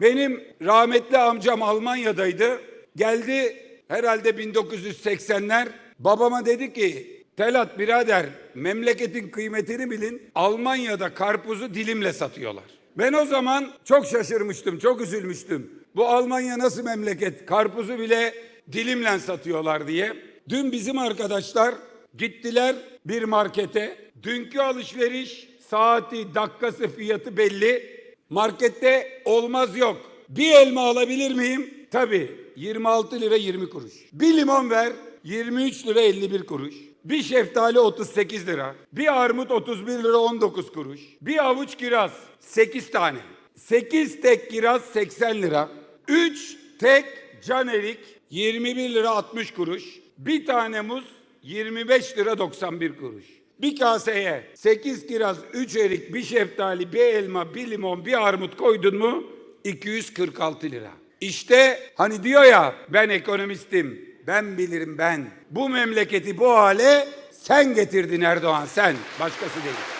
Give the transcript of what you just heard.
Benim rahmetli amcam Almanya'daydı. Geldi herhalde 1980'ler. Babama dedi ki Telat birader memleketin kıymetini bilin. Almanya'da karpuzu dilimle satıyorlar. Ben o zaman çok şaşırmıştım, çok üzülmüştüm. Bu Almanya nasıl memleket? Karpuzu bile dilimle satıyorlar diye. Dün bizim arkadaşlar gittiler bir markete. Dünkü alışveriş saati, dakikası, fiyatı belli. Markette olmaz yok. Bir elma alabilir miyim? Tabii. 26 lira 20 kuruş. Bir limon ver 23 lira 51 kuruş. Bir şeftali 38 lira. Bir armut 31 lira 19 kuruş. Bir avuç kiraz 8 tane. 8 tek kiraz 80 lira. 3 tek can erik 21 lira 60 kuruş. Bir tane muz 25 lira 91 kuruş. Bir kaseye 8 kiraz, 3 erik, bir şeftali, bir elma, bir limon, bir armut koydun mu 246 lira. İşte hani diyor ya ben ekonomistim, ben bilirim ben. Bu memleketi bu hale sen getirdin Erdoğan sen, başkası değil.